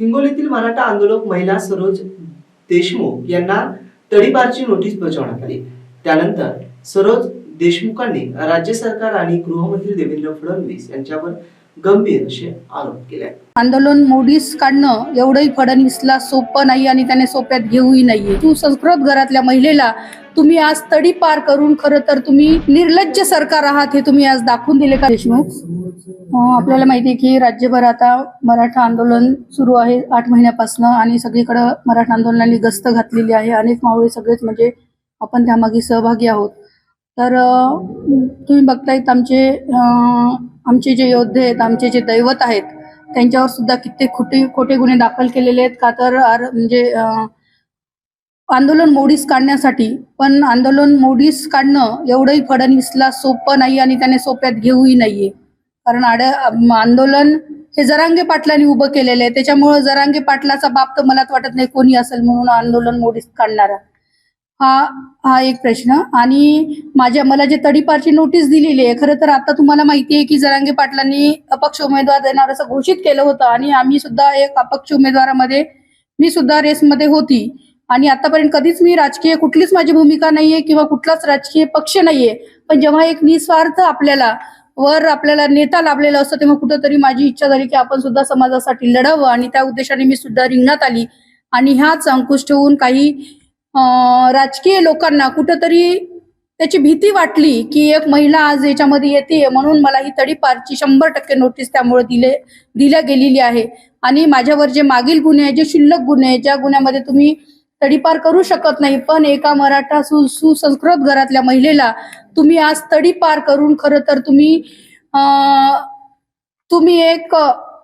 हिंगोलीतील मराठा आंदोलक महिला सरोज देशमुख यांना तडीपारची नोटीस बजावण्यात आली. त्यानंतर सरोज देशमुखांनी राज्य सरकार आणि गृहमंत्री देवेंद्र फडणवीस यांच्यावर गंभीर असे आरोप केले. आंदोलन मोडीस काढणं एवढंही फडणवीसला सोपं नाही आणि त्याने सोप्यात घेऊही नाहीये. तू संस्कृत घरातल्या महिलेला तुम्ही आज तडी पार करून खरं तर तुम्ही निर्लज्ज सरकार आहात हे तुम्ही आज दाखवून दिले का देशमुख? आपल्याला माहिती आहे की राज्यभर आता मराठा आंदोलन सुरू आहे आठ महिन्यापासून आणि सगळीकडं मराठा आंदोलनाने गस्त घातलेली आहे. अनेक मावळे सगळेच म्हणजे आपण त्यामागे सहभागी आहोत. तर तुम्ही बघतायत आमचे आमचे जे योद्धे आहेत आमचे जे दैवत आहेत त्यांच्यावर सुद्धा कित्येक खोटे खोटे गुन्हे दाखल केलेले आहेत. का तर म्हणजे आंदोलन मोडीस काढण्यासाठी पण आंदोलन मोडीस काढणं एवढंही फडणवीसला सोपं नाही आणि त्याने सोप्यात घेऊही नाहीये. कारण आड आंदोलन हे जरांगे पाटलांनी उभं केलेलं आहे. त्याच्यामुळं जरांगे पाटलाचा बाप तर मला वाटत नाही कोणी असेल म्हणून आंदोलन मोडीस काढणारा. हा हा एक प्रश्न. आणि माझ्या मला जे तडीपारची नोटीस दिलेली आहे खरं तर आता तुम्हाला माहिती आहे की जरांगे पाटलांनी अपक्ष उमेदवार देणार असं घोषित केलं होतं. आणि आम्ही सुद्धा एक अपक्ष उमेदवारामध्ये मी सुद्धा रेसमध्ये होती. आणि आतापर्यंत कधीच मी राजकीय कुठलीच माझी भूमिका नाहीये किंवा कुठलाच राजकीय पक्ष नाहीये. पण जेव्हा एक निस्वार्थ आपल्याला वर आपल्याला नेता लाभलेला असतो तेव्हा कुठंतरी माझी इच्छा झाली की आपण सुद्धा समाजासाठी लढावं. आणि त्या उद्देशाने मी सुद्धा रिंगणात आली. आणि ह्याच अंकुश ठेवून काही राजकीय लोकांना कुठंतरी त्याची भीती वाटली की एक महिला आज याच्यामध्ये येते म्हणून मला ही तडीपारची शंभर टक्के नोटीस त्यामुळे दिले दिल्या गेलेली आहे. आणि माझ्यावर जे मागील गुन्हे आहेत जे शिल्लक गुन्हे आहेत ज्या गुन्ह्यामध्ये तुम्ही तडीपार करू शकत नाही पण एका मराठा सु सुसंस्कृत घरातल्या महिलेला तुम्ही आज तडीपार करून खरं तर तुम्ही तुम्ही एक